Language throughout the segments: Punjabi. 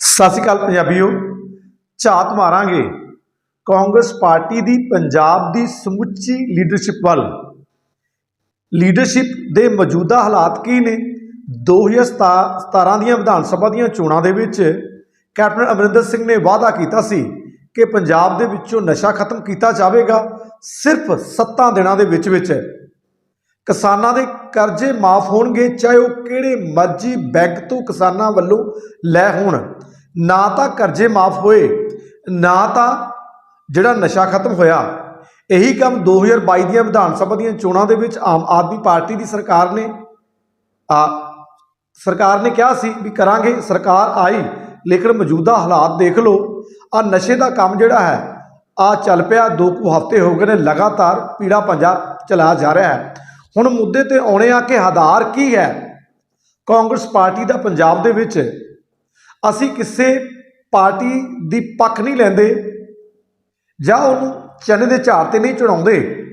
ਸਤਿ ਸ਼੍ਰੀ ਅਕਾਲ ਪੰਜਾਬੀਓ। ਝਾਤ ਮਾਰਾਂਗੇ। ਕਾਂਗਰਸ ਪਾਰਟੀ ਦੀ ਪੰਜਾਬ ਦੀ ਸਮੁੱਚੀ ਲੀਡਰਸ਼ਿਪ ਵੱਲ। ਲੀਡਰਸ਼ਿਪ ਦੇ ਮੌਜੂਦਾ ਹਾਲਾਤ ਕੀ ਨੇ? 2017 ਦੀਆਂ ਵਿਧਾਨ ਸਭਾ ਦੀਆਂ ਚੋਣਾਂ ਦੇ ਵਿੱਚ ਕੈਪਟਨ ਅਮਰਿੰਦਰ ਸਿੰਘ ਨੇ ਵਾਅਦਾ ਕੀਤਾ ਸੀ ਕਿ ਪੰਜਾਬ ਦੇ ਵਿੱਚੋਂ ਨਸ਼ਾ ਖਤਮ ਕੀਤਾ ਜਾਵੇਗਾ ਸਿਰਫ 7 ਦਿਨਾਂ ਦੇ ਵਿੱਚ ਵਿੱਚ। ਕਿਸਾਨਾਂ ਦੇ ਕਰਜ਼ੇ ਮਾਫ ਹੋਣਗੇ, ਚਾਹੇ ਉਹ ਕਿਹੜੇ ਮਰਜ਼ੀ ਬੈਂਕ ਤੋਂ ਕਿਸਾਨਾਂ ਵੱਲੋਂ ਲੈ ਹੋਣ। ਨਾ ਤਾਂ ਕਰਜ਼ੇ ਮਾਫ ਹੋਏ, ਨਾ ਤਾਂ ਜਿਹੜਾ ਨਸ਼ਾ ਖਤਮ ਹੋਇਆ। ਇਹੀ ਕੰਮ 2022 ਦੀਆਂ ਵਿਧਾਨ ਸਭਾ ਦੀਆਂ ਚੋਣਾਂ ਦੇ ਵਿੱਚ ਆਮ ਆਦਮੀ ਪਾਰਟੀ ਦੀ ਸਰਕਾਰ ਨੇ, ਆ, ਸਰਕਾਰ ਨੇ ਕਿਹਾ ਸੀ ਵੀ ਕਰਾਂਗੇ, ਸਰਕਾਰ ਆਈ, ਲੇਕਿਨ ਮੌਜੂਦਾ ਹਾਲਾਤ ਦੇਖ ਲਓ। ਆ ਨਸ਼ੇ ਦਾ ਕੰਮ ਜਿਹੜਾ ਹੈ, ਆ ਚੱਲ ਪਿਆ, ਦੋ ਕੁ ਹਫ਼ਤੇ ਹੋ ਗਏ ਨੇ, ਲਗਾਤਾਰ ਪੀੜਾ ਪੰਜਾ ਚਲਾ ਜਾ ਰਿਹਾ ਹੈ। ਹੁਣ ਮੁੱਦੇ ਤੇ ਆਉਣੇ ਆ ਕਿ ਆਧਾਰ ਕੀ ਹੈ? ਕਾਂਗਰਸ ਪਾਰਟੀ ਦਾ ਪੰਜਾਬ ਦੇ ਵਿੱਚ ਅਸੀਂ ਕਿਸੇ ਪਾਰਟੀ ਦੀ ਪੱਖ ਨਹੀਂ ਲੈਂਦੇ ਜਾਂ ਉਹਨੂੰ ਚਨੇ ਦੇ ਝਾੜ ਤੇ ਨਹੀਂ ਚੜਾਉਂਦੇ।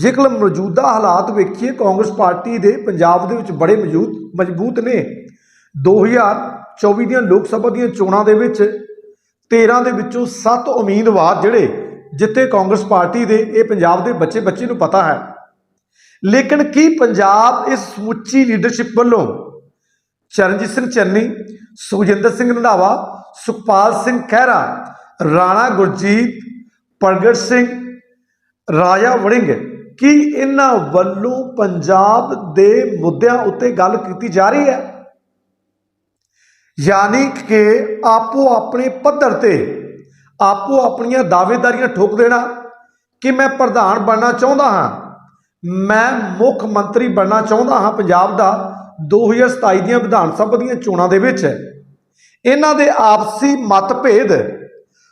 ਜੇਕਰ ਮੌਜੂਦਾ ਹਾਲਾਤ ਵੇਖੀਏ, ਕਾਂਗਰਸ ਪਾਰਟੀ ਦੇ ਪੰਜਾਬ ਦੇ ਵਿੱਚ ਬੜੇ ਮੌਜੂਦ, ਮਜ਼ਬੂਤ ਨੇ। 2024 ਦੀਆਂ ਲੋਕ ਸਭਾ ਦੀਆਂ ਚੋਣਾਂ ਦੇ ਵਿੱਚ 13 ਦੇ ਵਿੱਚੋਂ 7 ਉਮੀਦਵਾਰ ਜਿਹੜੇ ਜਿੱਤੇ ਕਾਂਗਰਸ ਪਾਰਟੀ ਦੇ, ਇਹ ਪੰਜਾਬ ਦੇ ਬੱਚੇ ਬੱਚੇ ਨੂੰ ਪਤਾ ਹੈ। ਲੇਕਿਨ ਕੀ ਪੰਜਾਬ ਇਸ ਸਮੁੱਚੀ ਲੀਡਰਸ਼ਿਪ ਵੱਲੋਂ ਚਰਨਜੀਤ ਸਿੰਘ ਚੰਨੀ, ਸੁਖਜਿੰਦਰ ਸਿੰਘ ਰੰਧਾਵਾ, ਸੁਖਪਾਲ ਸਿੰਘ ਖਹਿਰਾ, ਰਾਣਾ ਗੁਰਜੀਤ, ਪ੍ਰਗਟ ਸਿੰਘ, ਰਾਜਾ ਵੜਿੰਗ। ਕੀ ਇਹਨਾਂ ਵੱਲੋਂ ਪੰਜਾਬ ਦੇ ਮੁੱਦਿਆਂ ਉੱਤੇ ਗੱਲ ਕੀਤੀ ਜਾ ਰਹੀ ਹੈ? ਯਾਨੀ ਕਿ ਆਪੋ ਆਪਣੇ ਪੱਧਰ ਤੇ ਆਪੋ ਆਪਣੀਆਂ ਦਾਅਵੇਦਾਰੀਆਂ ਠੋਕ ਦੇਣਾ ਕਿ ਮੈਂ ਪ੍ਰਧਾਨ ਬਣਨਾ ਚਾਹੁੰਦਾ ਹਾਂ, ਮੈਂ ਮੁੱਖ ਮੰਤਰੀ ਬਣਨਾ ਚਾਹੁੰਦਾ ਹਾਂ ਪੰਜਾਬ ਦਾ 2027 ਦੀਆਂ ਵਿਧਾਨ ਸਭਾ ਦੀਆਂ ਚੋਣਾਂ ਦੇ ਵਿੱਚ ਇਹਨਾਂ ਦੇ ਆਪਸੀ ਮਤਭੇਦ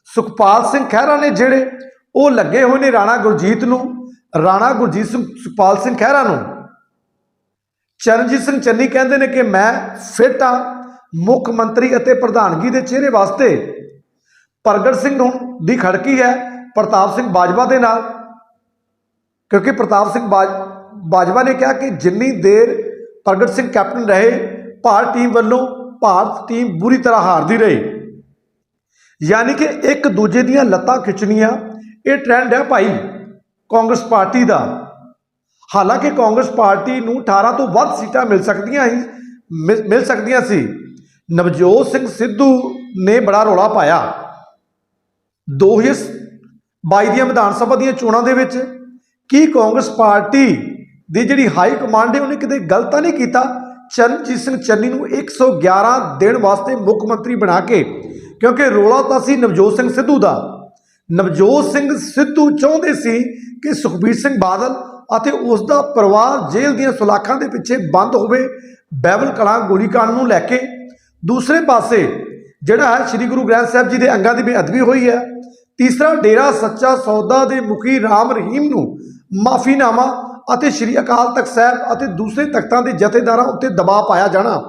ਸੁਖਪਾਲ ਸਿੰਘ ਖਹਿਰਾ ਨੇ ਜਿਹੜੇ ਉਹ ਲੱਗੇ ਹੋਏ ਨੇ ਰਾਣਾ ਗੁਰਜੀਤ ਨੂੰ, ਰਾਣਾ ਗੁਰਜੀਤ ਸਿੰਘ, ਸੁਖਪਾਲ ਸਿੰਘ ਖਹਿਰਾ ਨੂੰ। ਚਰਨਜੀਤ ਸਿੰਘ ਚੰਨੀ ਕਹਿੰਦੇ ਨੇ ਕਿ ਮੈਂ ਫਿੱਟ ਹਾਂ, ਮੁੱਖ ਮੰਤਰੀ ਅਤੇ ਪ੍ਰਧਾਨਗੀ ਦੇ ਚਿਹਰੇ ਵਾਸਤੇ ਪ੍ਰਗਟ ਸਿੰਘ ਹੁਣ ਦੀ ਖੜਕੀ ਹੈ, ਪ੍ਰਤਾਪ ਸਿੰਘ ਬਾਜਵਾ ਦੇ ਨਾਲ। ਕਿਉਂਕਿ ਪ੍ਰਤਾਪ ਸਿੰਘ ਬਾਜ, ਬਾਜਵਾ ਨੇ ਕਿਹਾ ਕਿ ਜਿੰਨੀ ਦੇਰ ਪ੍ਰਗਟ ਸਿੰਘ ਕੈਪਟਨ ਰਹੇ, ਭਾਰਤ ਟੀਮ ਵੱਲੋਂ ਭਾਰਤ ਟੀਮ ਬੁਰੀ ਤਰ੍ਹਾਂ ਹਾਰਦੀ ਰਹੀ। ਯਾਨੀ ਕਿ ਇੱਕ ਦੂਜੇ ਦੀਆਂ ਲੱਤਾਂ ਖਿੱਚਣੀਆਂ, ਇਹ ਟ੍ਰੈਂਡ ਹੈ ਭਾਈ ਕਾਂਗਰਸ ਪਾਰਟੀ ਦਾ। ਹਾਲਾਂਕਿ ਕਾਂਗਰਸ ਪਾਰਟੀ ਨੂੰ 18 ਤੋਂ ਵੱਧ ਸੀਟਾਂ ਮਿਲ ਸਕਦੀਆਂ ਸੀ, ਮਿਲ ਮਿਲ ਸਕਦੀਆਂ ਸੀ। ਨਵਜੋਤ ਸਿੰਘ ਸਿੱਧੂ ਨੇ ਬੜਾ ਰੌਲਾ ਪਾਇਆ। 2022 ਦੀਆਂ ਵਿਧਾਨ ਸਭਾ ਦੀਆਂ ਚੋਣਾਂ ਦੇ ਵਿੱਚ ਕੀ ਕਾਂਗਰਸ ਪਾਰਟੀ ਦੀ ਜਿਹੜੀ ਹਾਈ ਕਮਾਂਡ ਹੈ, ਉਹਨੇ ਕਿਤੇ ਗਲਤ ਨਹੀਂ ਕੀਤਾ। ਚਰਨਜੀਤ ਸਿੰਘ ਚੰਨੀ ਨੂੰ 111 ਦਿਨ ਵਾਸਤੇ ਮੁੱਖ ਮੰਤਰੀ ਬਣਾ ਕੇ, ਕਿਉਂਕਿ ਰੋਲਾ ਤਾਂ ਸੀ ਨਵਜੋਤ ਸਿੰਘ ਸਿੱਧੂ ਦਾ। ਨਵਜੋਤ ਸਿੰਘ ਸਿੱਧੂ ਚਾਹੁੰਦੇ ਸੀ ਕਿ ਸੁਖਬੀਰ ਸਿੰਘ ਬਾਦਲ ਅਤੇ ਉਸ ਦਾ ਪਰਿਵਾਰ ਜੇਲ੍ਹ ਦੀਆਂ ਸੁਲਾਖਾਂ ਦੇ ਪਿੱਛੇ ਬੰਦ ਹੋਵੇ ਬੈਬਲ ਕਲਾਂ ਗੋਲੀकांड ਨੂੰ ਲੈ ਕੇ। ਦੂਸਰੇ ਪਾਸੇ, ਜਿਹੜਾ ਹੈ, ਸ੍ਰੀ ਗੁਰੂ ਗ੍ਰੰਥ ਸਾਹਿਬ ਜੀ ਦੇ ਅੰਗਾਂ ਦੀ ਬੇਅਦਬੀ ਹੋਈ ਹੈ। ਤੀਸਰਾ ਡੇਰਾ ਸੱਚਾ ਸੌਦਾ ਦੇ ਮੁਖੀ ਰਾਮ ਰਹੀਮ ਨੂੰ ਮਾਫੀਨਾਮਾ ਅਤੇ ਸ੍ਰੀ ਅਕਾਲ ਤਖਤ ਸਾਹਿਬ ਅਤੇ ਦੂਸਰੇ ਤਖਤਾਂ ਦੇ ਜਥੇਦਾਰਾਂ ਉੱਤੇ ਦਬਾਅ ਪਾਇਆ ਜਾਣਾ।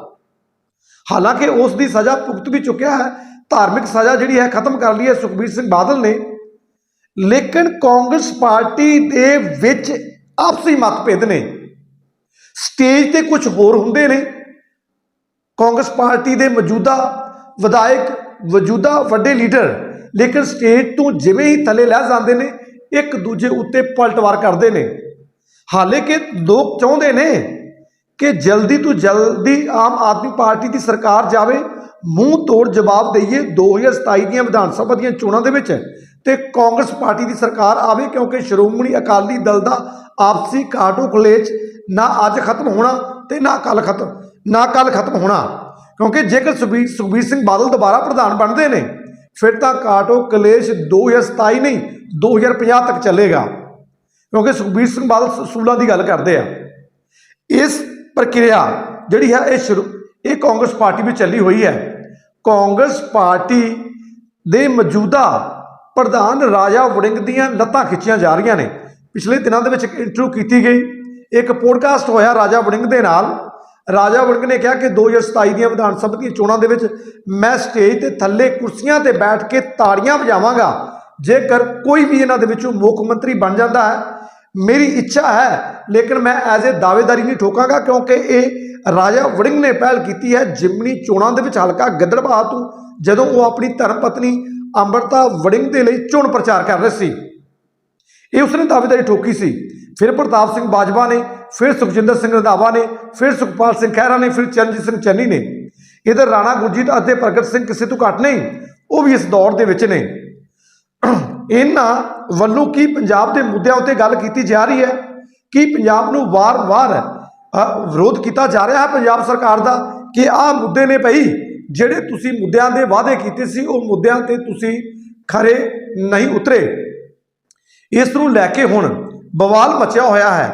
ਹਾਲਾਂਕਿ ਉਸ ਦੀ ਸਜ਼ਾ ਭੁਗਤ ਵੀ ਚੁੱਕਿਆ ਹੈ, ਧਾਰਮਿਕ ਸਜ਼ਾ ਜਿਹੜੀ ਹੈ ਖਤਮ ਕਰ ਲਈ ਹੈ ਸੁਖਬੀਰ ਸਿੰਘ ਬਾਦਲ ਨੇ। ਲੇਕਿਨ ਕਾਂਗਰਸ ਪਾਰਟੀ ਦੇ ਵਿੱਚ ਆਪਸੀ ਮਤਭੇਦ ਨੇ। ਸਟੇਜ ਤੇ ਕੁਝ ਹੋਰ ਹੁੰਦੇ ਨੇ। ਕਾਂਗਰਸ ਪਾਰਟੀ ਦੇ ਮੌਜੂਦਾ ਵਿਧਾਇਕ, ਮੌਜੂਦਾ ਵੱਡੇ ਲੀਡਰ, ਲੇਕਿਨ ਸਟੇਜ ਤੋਂ ਜਿਵੇਂ ਹੀ ਥੱਲੇ ਲੈ ਜਾਂਦੇ ਨੇ, ਇੱਕ ਦੂਜੇ ਉੱਤੇ ਪਲਟਵਾਰ ਕਰਦੇ ਨੇ। ਹਾਲੇ ਕਿ ਲੋਕ ਚਾਹੁੰਦੇ ਨੇ ਕਿ ਜਲਦੀ ਤੋਂ ਜਲਦੀ ਆਮ ਆਦਮੀ ਪਾਰਟੀ ਦੀ ਸਰਕਾਰ ਜਾਵੇ, ਮੂੰਹ ਤੋੜ ਜਵਾਬ ਦਈਏ 2027 ਦੀਆਂ ਵਿਧਾਨ ਸਭਾ ਦੀਆਂ ਚੋਣਾਂ ਦੇ ਵਿੱਚ ਤੇ ਕਾਂਗਰਸ ਪਾਰਟੀ ਦੀ ਸਰਕਾਰ ਆਵੇ ਕਿਉਂਕਿ ਸ਼੍ਰੋਮਣੀ ਅਕਾਲੀ ਦਲ ਦਾ ਆਪਸੀ ਕਾਟੋ ਕਲੇਸ਼ ਨਾ ਅੱਜ ਖਤਮ ਹੋਣਾ ਤੇ ਨਾ ਕੱਲ ਖਤਮ, ਨਾ ਕੱਲ ਖਤਮ ਹੋਣਾ। ਕਿਉਂਕਿ ਜੇਕਰ ਸੁਖਬੀਰ ਸੁਖਬੀਰ ਸਿੰਘ ਬਾਦਲ ਦੁਬਾਰਾ ਪ੍ਰਧਾਨ ਬਣਦੇ ਨੇ, ਫਿਰ ਤਾਂ ਕਾਟੋ ਕਲੇਸ਼ 2027 ਨਹੀਂ 2050 ਤੱਕ ਚੱਲੇਗਾ। ਕਿਉਂਕਿ ਸੁਖਬੀਰ ਸਿੰਘ ਬਾਦਲ ਸੂਲਾਂ ਦੀ ਗੱਲ ਕਰਦੇ ਆ। ਇਸ ਪ੍ਰਕਿਰਿਆ ਜਿਹੜੀ ਹੈ, ਇਹ ਸ਼ੁਰੂ, ਇਹ ਕਾਂਗਰਸ ਪਾਰਟੀ ਵਿੱਚ ਚੱਲੀ ਹੋਈ ਹੈ। ਕਾਂਗਰਸ ਪਾਰਟੀ ਦੇ ਮੌਜੂਦਾ ਪ੍ਰਧਾਨ ਰਾਜਾ ਵੜਿੰਗ ਦੀਆਂ ਲੱਤਾਂ ਖਿੱਚੀਆਂ ਜਾ ਰਹੀਆਂ ਨੇ। ਪਿਛਲੇ ਦਿਨਾਂ ਦੇ ਵਿੱਚ ਇੱਕ ਇੰਟਰਵਿਊ ਕੀਤੀ ਗਈ। ਇੱਕ ਪੋਡਕਾਸਟ ਹੋਇਆ ਰਾਜਾ ਵੜਿੰਗ ਦੇ ਨਾਲ। ਰਾਜਾ ਵੜਿੰਗ ਨੇ ਕਿਹਾ ਕਿ 2027 ਦੀਆਂ ਵਿਧਾਨ ਸਭਾ ਦੀਆਂ ਚੋਣਾਂ ਦੇ ਵਿੱਚ ਮੈਂ ਸਟੇਜ ਤੇ ਥੱਲੇ ਕੁਰਸੀਆਂ ਤੇ ਬੈਠ ਕੇ ਤਾੜੀਆਂ ਵਜਾਵਾਂਗਾ। ਜੇਕਰ ਕੋਈ ਵੀ ਇਹਨਾਂ ਦੇ ਵਿੱਚੋਂ ਮੁੱਖ ਮੰਤਰੀ ਬਣ ਜਾਂਦਾ ਹੈ, ਮੇਰੀ ਇੱਛਾ ਹੈ, ਲੇਕਿਨ ਮੈਂ ਐਜ਼ ਏ ਦਾਅਵੇਦਾਰੀ ਨਹੀਂ ਠੋਕਾਂਗਾ, ਕਿਉਂਕਿ ਇਹ ਰਾਜਾ ਵੜਿੰਗ ਨੇ ਪਹਿਲ ਕੀਤੀ ਹੈ, ਜਿਮਨੀ ਚੋਣਾਂ ਦੇ ਵਿੱਚ ਹਲਕਾ ਗਿੱਦੜਬਾਹਾ ਤੋਂ ਜਦੋਂ ਉਹ ਆਪਣੀ ਧਰਮ ਪਤਨੀ ਅੰਮ੍ਰਿਤਾ ਵੜਿੰਗ ਦੇ ਲਈ ਚੋਣ ਪ੍ਰਚਾਰ ਕਰ ਰਹੇ ਸੀ। ਇਹ ਉਸਨੇ ਦਾਅਵੇਦਾਰੀ ਠੋਕੀ ਸੀ। ਫਿਰ ਪ੍ਰਤਾਪ ਸਿੰਘ ਬਾਜਵਾ ਨੇ, ਫਿਰ ਸੁਖਜਿੰਦਰ ਸਿੰਘ ਰੰਧਾਵਾ ਨੇ, ਫਿਰ ਸੁਖਪਾਲ ਸਿੰਘ ਖਹਿਰਾ ਨੇ, ਫਿਰ ਚਰਨਜੀਤ ਸਿੰਘ ਚੰਨੀ ਨੇ। ਇਧਰ ਰਾਣਾ ਗੁਰਜੀਤ ਅਤੇ ਪ੍ਰਗਟ ਸਿੰਘ ਕਿਸੇ ਤੋਂ ਘੱਟ ਨਹੀਂ, ਉਹ ਵੀ ਇਸ ਦੌਰ ਦੇ ਵਿੱਚ ਨੇ। ਇਹਨਾਂ ਵੱਲੋਂ ਕੀ ਪੰਜਾਬ ਦੇ ਮੁੱਦਿਆਂ ਉੱਤੇ ਗੱਲ ਕੀਤੀ ਜਾ ਰਹੀ ਹੈ? ਕੀ ਪੰਜਾਬ ਨੂੰ ਵਾਰ-ਵਾਰ ਵਿਰੋਧ ਕੀਤਾ ਜਾ ਰਿਹਾ ਹੈ ਪੰਜਾਬ ਸਰਕਾਰ ਦਾ? ਕਿ ਆਹ ਮੁੱਦੇ ਨੇ ਭਈ ਜਿਹੜੇ ਤੁਸੀਂ ਮੁੱਦਿਆਂ ਦੇ ਵਾਅਦੇ ਕੀਤੇ ਸੀ, ਉਹ ਮੁੱਦਿਆਂ ਤੇ ਤੁਸੀਂ ਖਰੇ ਨਹੀਂ ਉਤਰੇ। ਇਸ ਨੂੰ ਲੈ ਕੇ ਹੁਣ ਬਵਾਲ ਮਚਿਆ ਹੋਇਆ ਹੈ।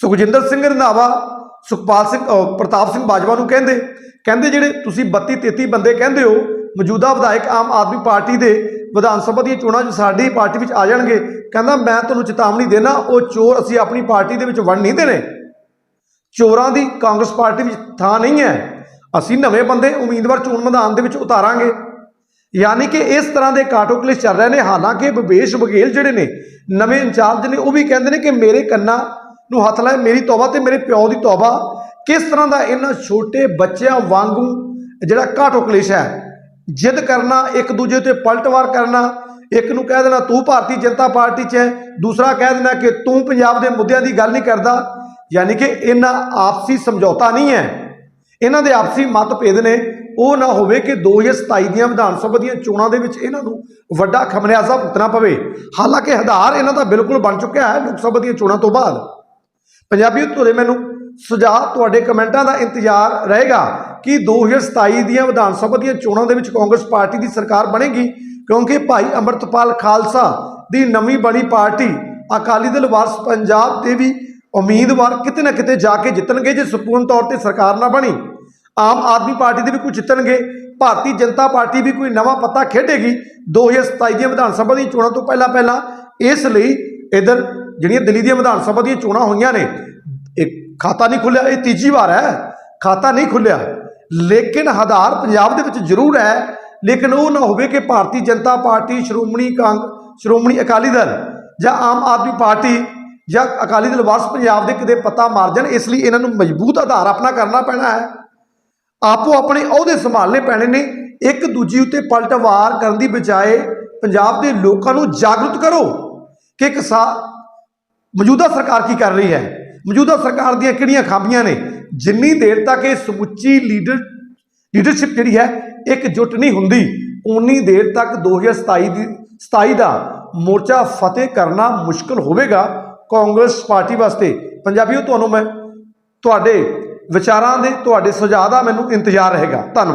ਸੁਖਜਿੰਦਰ ਸਿੰਘ ਰੰਧਾਵਾ, ਸੁਖਪਾਲ ਸਿੰਘ ਪ੍ਰਤਾਪ ਸਿੰਘ ਬਾਜਵਾ ਨੂੰ ਕਹਿੰਦੇ ਕਹਿੰਦੇ ਜਿਹੜੇ ਤੁਸੀਂ 32 33 ਬੰਦੇ ਕਹਿੰਦੇ ਹੋ, ਮੌਜੂਦਾ ਵਿਧਾਇਕ ਆਮ ਆਦਮੀ ਪਾਰਟੀ ਦੇ ਵਿਧਾਨ ਸਭਾ ਦੀਆਂ ਚੋਣਾਂ 'ਚ ਸਾਡੀ ਪਾਰਟੀ ਵਿੱਚ ਆ ਜਾਣਗੇ, ਕਹਿੰਦਾ ਮੈਂ ਤੁਹਾਨੂੰ ਚੇਤਾਵਨੀ ਦੇਣਾ, ਉਹ ਚੋਰ ਅਸੀਂ ਆਪਣੀ ਪਾਰਟੀ ਦੇ ਵਿੱਚ ਵੰਡ ਨਹੀਂ ਦੇਣੇ। ਚੋਰਾਂ ਦੀ ਕਾਂਗਰਸ ਪਾਰਟੀ ਵਿੱਚ ਥਾਂ ਨਹੀਂ ਹੈ। ਅਸੀਂ ਨਵੇਂ ਬੰਦੇ ਉਮੀਦਵਾਰ ਚੋਣ ਮੈਦਾਨ ਦੇ ਵਿੱਚ ਉਤਾਰਾਂਗੇ। ਯਾਨੀ ਕਿ ਇਸ ਤਰ੍ਹਾਂ ਦੇ ਕਾਟੋ ਕਲਿਸ਼ ਚੱਲ ਰਹੇ ਨੇ, ਹਾਲਾਂਕਿ ਵਿਵੇਸ਼ ਬਘੇਲ ਜਿਹੜੇ ਨੇ, ਨਵੇਂ ਇੰਚਾਰਜ ਨੇ, ਉਹ ਵੀ ਕਹਿੰਦੇ ਨੇ ਕਿ ਮੇਰੇ ਕੰਨਾਂ ਨੂੰ ਹੱਥ ਲਾਏ, ਮੇਰੀ ਤੌਬਾ ਤੇ ਮੇਰੇ ਪਿਓ ਦੀ ਤੌਬਾ। ਕਿਸ ਤਰ੍ਹਾਂ ਦਾ ਇਹਨਾਂ ਛੋਟੇ ਬੱਚਿਆਂ ਵਾਂਗੂ ਜਿਹੜਾ ਕਾਟੋ ਕਲਿਸ਼ ਹੈ ਜਿੱਦ ਕਰਨਾ, ਇੱਕ ਦੂਜੇ ਤੇ ਪਲਟਵਾਰ ਕਰਨਾ, ਇੱਕ ਨੂੰ ਕਹਿ ਦੇਣਾ ਤੂੰ ਭਾਰਤੀ ਜਨਤਾ ਪਾਰਟੀ 'ਚ ਹੈ, ਦੂਸਰਾ ਕਹਿ ਦੇਣਾ ਕਿ ਤੂੰ ਪੰਜਾਬ ਦੇ ਮੁੱਦਿਆਂ ਦੀ ਗੱਲ ਨਹੀਂ ਕਰਦਾ। ਯਾਨੀ ਕਿ ਇਹਨਾਂ ਆਪਸੀ ਸਮਝੌਤਾ ਨਹੀਂ ਹੈ। ਇਹਨਾਂ ਦੇ ਆਪਸੀ ਮਤਭੇਦ ਨੇ। ਉਹ ਨਾ ਹੋਵੇ ਕਿ 2027 ਦੀਆਂ ਵਿਧਾਨ ਸਭਾ ਦੀਆਂ ਚੋਣਾਂ ਦੇ ਵਿੱਚ ਇਹਨਾਂ ਨੂੰ ਵੱਡਾ ਖਮਿਆਜ਼ਾ ਭੁਗਤਣਾ ਪਵੇ। ਹਾਲਾਂਕਿ ਆਧਾਰ ਇਹਨਾਂ ਦਾ ਬਿਲਕੁਲ ਬਣ ਚੁੱਕਿਆ ਹੈ ਲੋਕ ਸਭਾ ਦੀਆਂ ਚੋਣਾਂ ਤੋਂ ਬਾਅਦ। ਪੰਜਾਬੀ ਤੁਹਾਡੇ ਮੈਨੂੰ ਸੁਝਾਅ ਤੁਹਾਡੇ ਕਮੈਂਟਾਂ ਦਾ ਇੰਤਜ਼ਾਰ ਰਹੇਗਾ ਕਿ 2027 ਦੀਆਂ ਵਿਧਾਨ ਸਭਾ ਦੀਆਂ ਚੋਣਾਂ ਦੇ ਵਿੱਚ ਕਾਂਗਰਸ ਪਾਰਟੀ ਦੀ ਸਰਕਾਰ ਬਣੇਗੀ, ਕਿਉਂਕਿ ਭਾਈ ਅੰਮ੍ਰਿਤਪਾਲ ਖਾਲਸਾ ਦੀ ਨਵੀਂ ਬਣੀ ਪਾਰਟੀ ਅਕਾਲੀ ਦਲ ਵਾਰਸ ਪੰਜਾਬ ਦੇ ਵੀ ਉਮੀਦਵਾਰ ਕਿਤੇ ਨਾ ਕਿਤੇ ਜਾ ਕੇ ਜਿੱਤਣਗੇ ਜੇ ਸੰਪੂਰਨ ਤੌਰ ਤੇ ਸਰਕਾਰ ਨਾ ਬਣੀ। ਆਮ ਆਦਮੀ ਪਾਰਟੀ ਦੇ ਵੀ ਕੁਝ ਜਿੱਤਣਗੇ, ਭਾਰਤੀ ਜਨਤਾ ਪਾਰਟੀ ਵੀ ਕੋਈ ਨਵਾਂ ਪੱਤਾ ਖੇਡੇਗੀ। 2027 ਦੀਆਂ ਵਿਧਾਨ ਸਭਾ ਦੀਆਂ ਚੋਣਾਂ ਤੋਂ ਪਹਿਲਾਂ ਪਹਿਲਾਂ ਇਸ ਲਈ ਇਧਰ ਜਿਹੜੀਆਂ ਦਿੱਲੀ ਦੀਆਂ ਵਿਧਾਨ ਸਭਾ ਦੀਆਂ ਚੋਣਾਂ ਹੋਈਆਂ ਨੇ ਖਾਤਾ ਨਹੀਂ ਖੁੱਲਿਆ, ਇਹ ਤੀਜੀ ਵਾਰ ਹੈ, ਖਾਤਾ ਨਹੀਂ ਖੁੱਲਿਆ। ਲੇਕਿਨ ਆਧਾਰ ਪੰਜਾਬ ਦੇ ਵਿੱਚ ਜ਼ਰੂਰ ਹੈ, ਲੇਕਿਨ ਉਹ ਨਾ ਹੋਵੇ ਕਿ ਭਾਰਤੀ ਜਨਤਾ ਪਾਰਟੀ, ਸ਼੍ਰੋਮਣੀ ਕਾਂਗ, ਸ਼੍ਰੋਮਣੀ ਅਕਾਲੀ ਦਲ ਜਾਂ ਆਮ ਆਦਮੀ ਪਾਰਟੀ ਜਾਂ ਅਕਾਲੀ ਦਲ ਵਾਰਸ ਪੰਜਾਬ ਦੇ ਕਿਤੇ ਪਤਾ ਮਾਰ ਜਾਣ, ਇਸ ਲਈ ਇਹਨਾਂ ਨੂੰ ਮਜ਼ਬੂਤ ਆਧਾਰ ਆਪਣਾ ਕਰਨਾ ਪੈਣਾ ਹੈ। ਆਪੋ ਆਪਣੇ ਅਹੁਦੇ ਸੰਭਾਲਣੇ ਪੈਣੇ ਨੇ, ਇੱਕ ਦੂਜੀ ਉੱਤੇ ਪਲਟਵਾਰ ਕਰਨ ਦੀ ਬਜਾਏ ਪੰਜਾਬ ਦੇ ਲੋਕਾਂ ਨੂੰ ਜਾਗਰੂਕ ਕਰੋ ਕਿ ਇੱਕ ਮੌਜੂਦਾ ਸਰਕਾਰ ਕੀ ਕਰ ਰਹੀ ਹੈ। ਮੌਜੂਦਾ ਸਰਕਾਰ ਦੀਆਂ ਕਿਹੜੀਆਂ ਖਾਮੀਆਂ ਨੇ? ਜਿੰਨੀ ਦੇਰ ਤੱਕ ਇਹ ਸਮੁੱਚੀ ਲੀਡਰ ਲੀਡਰਸ਼ਿਪ ਜਿਹੜੀ ਹੈ, ਇੱਕ ਇਕਜੁੱਟ ਨਹੀਂ ਹੁੰਦੀ ਉਨੀ ਦੇਰ ਤੱਕ 2027 ਦੀ 27 ਦਾ ਮੋਰਚਾ ਫਤਿਹ ਕਰਨਾ ਮੁਸ਼ਕਲ ਹੋਵੇਗਾ ਕਾਂਗਰਸ ਪਾਰਟੀ ਵਾਸਤੇ। ਪੰਜਾਬੀਓ, ਤੁਹਾਨੂੰ ਮੈਂ ਤੁਹਾਡੇ ਵਿਚਾਰਾਂ ਦੇ, ਤੁਹਾਡੇ ਸੁਝਾਅ ਦਾ ਮੈਨੂੰ ਇੰਤਜ਼ਾਰ ਰਹੇਗਾ। ਧੰਨਵਾਦ।